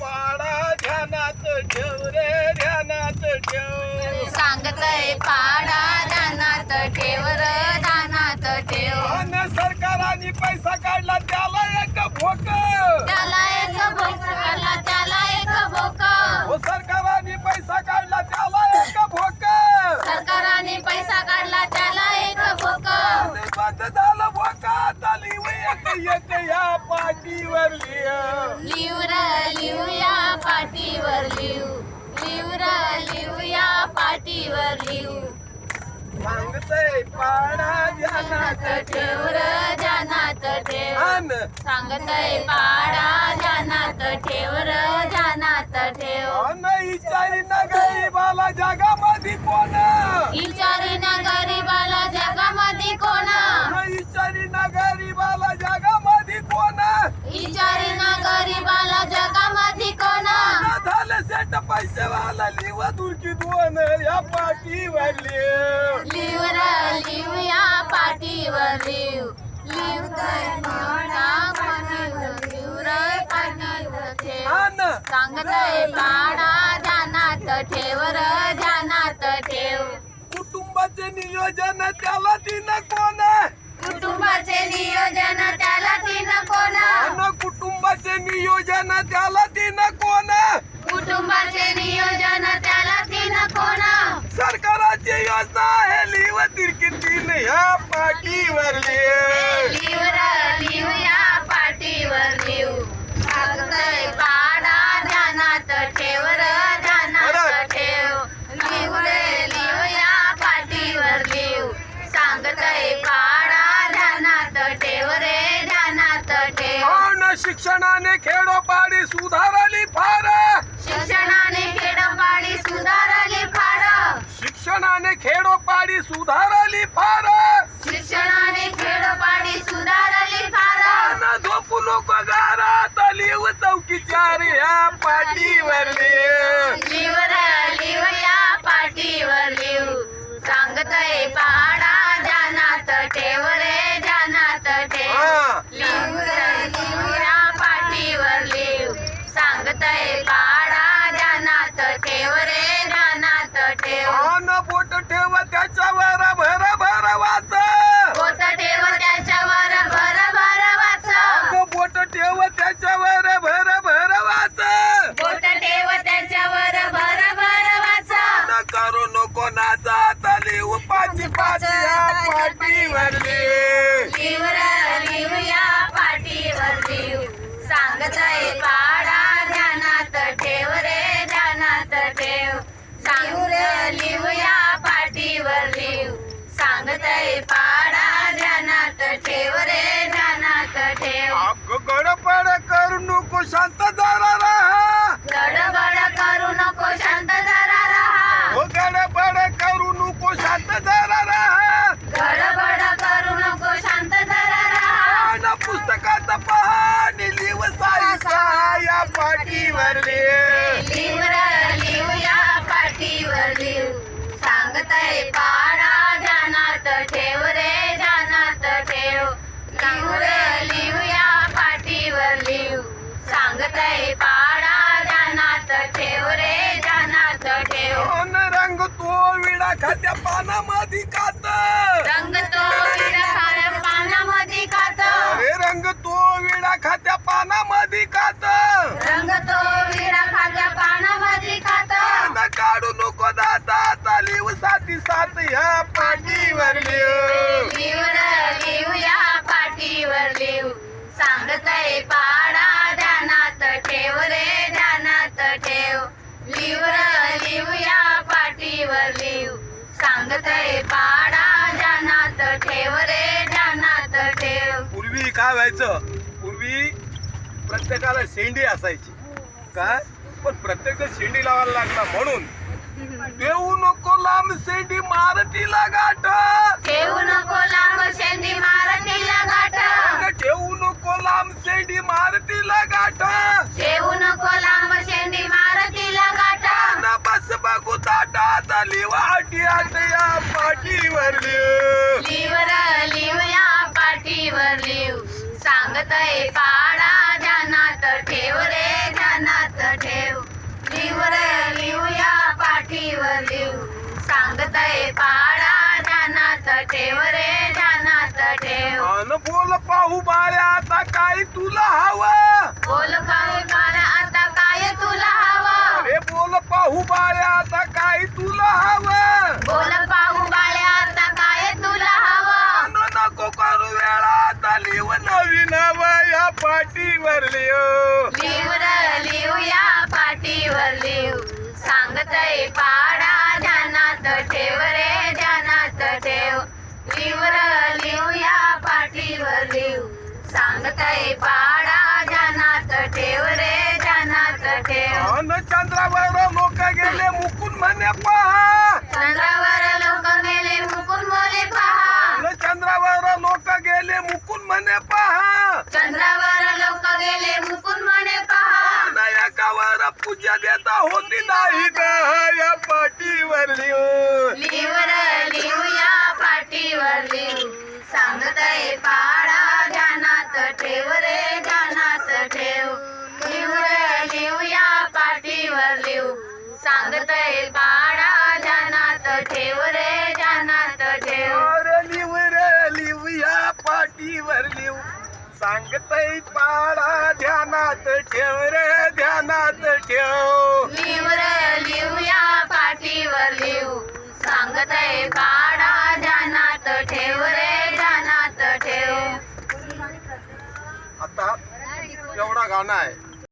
पाडा ध्यानात ठेव रे ध्यानात ठेव. सांगतय पाडा ध्यानात ठेव र ध्यानात ठेव. आणि सरकाराने पैसा काढला त्याला एक भोक पाडा ध्यानात ठेव र ध्यानात ठेव. सांगतय पाडा ध्यानात ठेव र ध्यानात ठेव अन इचारी न गरीबाला जगामध्ये कोण? वाला लिव दुरकी दोन या पाठीवर लिव. लिव र लिव या पाठीवर लिव. लिव तर पाडा पाठीवर लिव र पाठीवर ठेव. आण सांगतय पाडा ध्यानात ठेव र ध्यानात ठेव. कुटुंबाचे नियोजन त्याला दिन कोण? कुटुंबाचे नियोजन कुटुंबाचे नियोजन त्याला तीन कोण सरकाराची योजना आहे लिव तिरकी तीन ह्या पाठी सुधारली फार शिक्षणाने खेडपाडी सुधारली फार झोपू लोक घरात. लिव चौकी चार ह्या पाठीवर लिव लिव या पाठीवर लिव सांगतय पाडा ध्यानात ठेव रे ध्यानात ठेव. लिव लिव या पाठीवर लिव सांगतय पाडा पाडा ध्यानात ठेव रे ध्यानात ठेव. अगं गडबड करू नको शांत जरा विडा खात्या पानामध्ये खात. रंग तो विडा खाऱ्या पानामध्ये खात. अरे रंग तो विडा खात्या पानामध्ये खात. रंग तो विडा खाऱ्या पानामध्ये खात. न काढू नको दाता आता लिव साथी साथ ह्या पाठीवर लिव लिव या पाठीवर लिव सांगतय पाडा सांगतय पाडा ध्यानात ठेव रे ध्यानात ठेव. पूर्वी काय व्हायचं? पूर्वी प्रत्येकाला शेंडी असायची. काय? पण प्रत्येक शेंडी लावायला लागला. म्हणून देऊ नको लांब शेंडी मारतीला गाठ. पाटियात या पाठीवर लिव लिवरा लिवया पाठीवर लिव सांगतय पाडा ध्यानात ठेव रे ध्यानात ठेव. लिवर लिवया पाठीवर लिव सांगतय पाडा ध्यानात ठेव रे ध्यानात ठेव. बोल पाहू बाळ्या आता काय तुला हवं? बोल काय पाठीवर लिव लिव र लिव या पाठीवर लिव सांगतय पाडा ध्यानात ठेव रे ध्यानात ठेव. लिव र लिव या पाठीवर लिव सांगतय पाडा ध्यानात ठेव रे ध्यानात ठेव. अन चंद्रावर लोक गेले मुकून म्हणे पहा. चंद्रावर लोक गेले मुकुन मोले पहा. अन चंद्रावर लोक गेले मुकून म्हणे पहा. चंद्रावर मुकुन म्हणे पहा. पूजा देता होती नाही या पाठीवर लिव लिव सांगतय पाडा ध्यानात ठेव रे ध्यानात ठेव. लिव र लिव या पाठीवर लिव सांगतय पाडा ध्यानात ठेव रे ध्यानात ठेव. आता एवढा गाणं आहे.